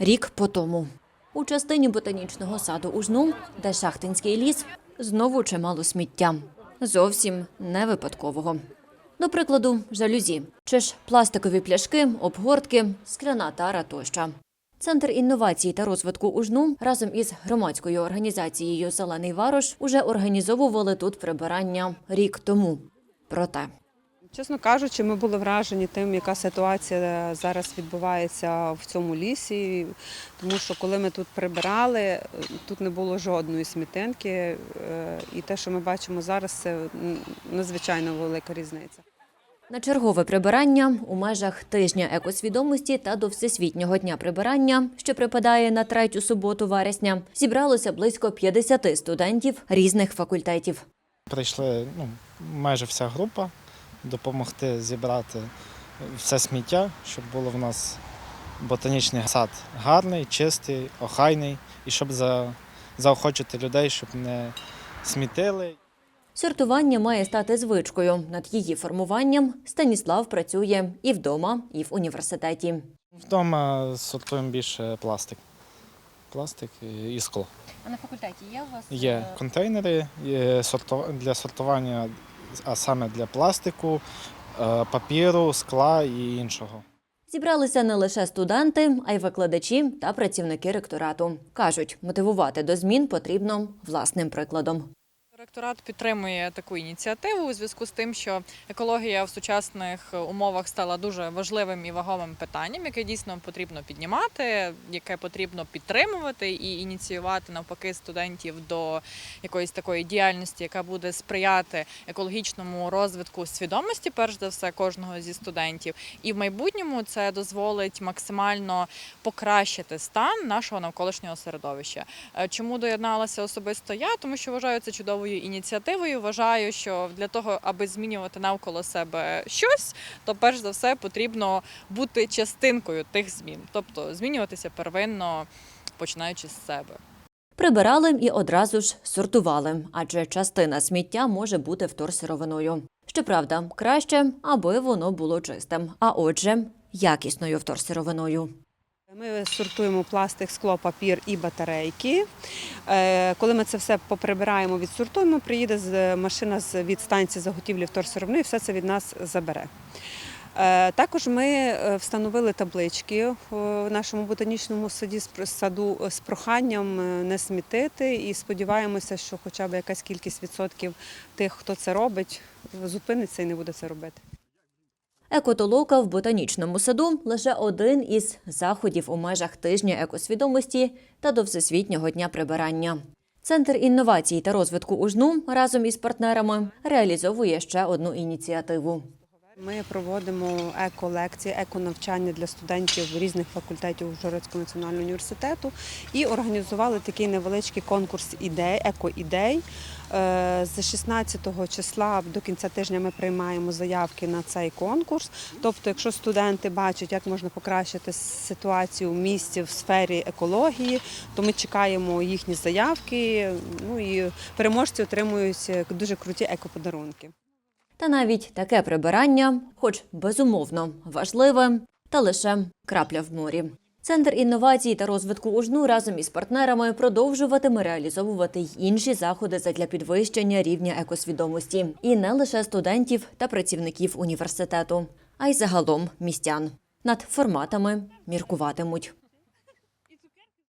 рік по тому. У частині ботанічного саду Ужну, де шахтинський ліс, знову чимало сміття. Зовсім не випадкового. До прикладу, жалюзі, чи ж пластикові пляшки, обгортки, скляна тара тощо. Центр інновацій та розвитку УЖНУ разом із громадською організацією Зелений Варош уже організовували тут прибирання рік тому. Проте Чесно кажучи, ми були вражені тим, яка ситуація зараз відбувається в цьому лісі. Тому що коли ми тут прибирали, тут не було жодної смітинки. е, І те, що ми бачимо зараз, це надзвичайно велика різниця. на чергове прибирання у межах тижня екосвідомості та до всесвітнього дня прибирання, що припадає на третю суботу вересня, зібралося близько 50 студентів різних факультетів. Прийшли ну, майже вся група допомогти зібрати все сміття, щоб було в нас ботанічний сад гарний, чистий, охайний, і щоб за, заохочити людей, щоб не смітили. Сортування має стати звичкою. Над її формуванням Станіслав працює і вдома, і в університеті. Вдома сортуємо більше пластик. Пластик і- і скло. А на факультеті є у вас Є контейнери для сортування, а саме для пластику, е, папіру, скла і іншого. Зібралися не лише студенти, а й викладачі та працівники ректорату. кажуть, мотивувати до змін потрібно власним прикладом. Ректорат підтримує таку ініціативу у зв'язку з тим, що екологія в сучасних умовах стала дуже важливим і вагомим питанням, яке дійсно потрібно піднімати, яке потрібно підтримувати і ініціювати навпаки студентів до якоїсь такої діяльності, яка буде сприяти екологічному розвитку свідомості, перш за все, кожного зі студентів. І в майбутньому це дозволить максимально покращити стан нашого навколишнього середовища. Е, Чому доєдналася особисто я? Тому що вважаю це чудовою ініціативою. Вважаю, що для того, аби змінювати навколо себе щось, то перш за все потрібно бути частинкою тих змін, тобто змінюватися первинно, починаючи з себе. Прибирали і одразу ж сортували, адже частина сміття може бути вторсировиною. Щоправда, краще, аби воно було чистим, а отже, якісною вторсировиною. Ми сортуємо пластик, скло, папір і батарейки. Е, Коли ми це все поприбираємо, відсортуємо, приїде машина від станції заготівлі вторсировини і все це від нас забере. Е, Також ми е, встановили таблички в нашому ботанічному саді саду з проханням не смітити і сподіваємося, що хоча б якась кількість відсотків тих, хто це робить, зупиниться і не буде це робити. Екотолока в ботанічному саду лише один із заходів у межах тижня екосвідомості та до Всесвітнього дня прибирання. Центр інновацій та розвитку УЖНУ разом із партнерами реалізовує ще одну ініціативу. Ми проводимо еко-лекції, еко-навчання для студентів різних факультетів Ужгородського національного університету і організували такий невеличкий конкурс ідей, еко-ідей. Е, З 16 числа до кінця тижня ми приймаємо заявки на цей конкурс. Тобто, якщо студенти бачать, як можна покращити ситуацію в місті в сфері екології, то ми чекаємо їхні заявки. Ну і переможці отримують е, дуже круті екоподарунки. Та навіть таке прибирання, хоч безумовно важливе, та лише крапля в морі. Центр інновацій та розвитку УЖНУ разом із партнерами продовжуватиме реалізовувати й інші заходи задля підвищення рівня екосвідомості і не лише студентів та працівників університету, а й загалом містян. Над форматами міркуватимуть.